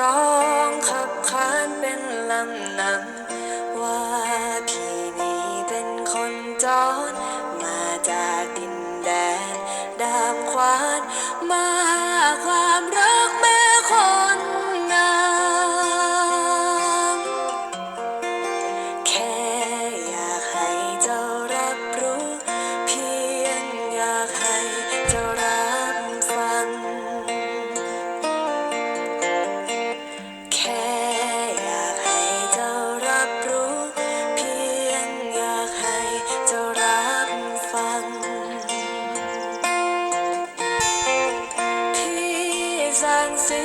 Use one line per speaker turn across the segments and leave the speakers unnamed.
ร้องขับขานเป็นลำนำว่าพี่นี้เป็นคนจรมาจากดินแดนดามควานมาางศิ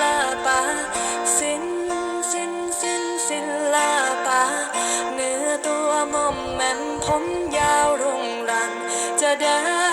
ลปะศิลศิลศิลศิลปะเนื้อตัวมอมแมมผมยาวรุงรังจะเดิ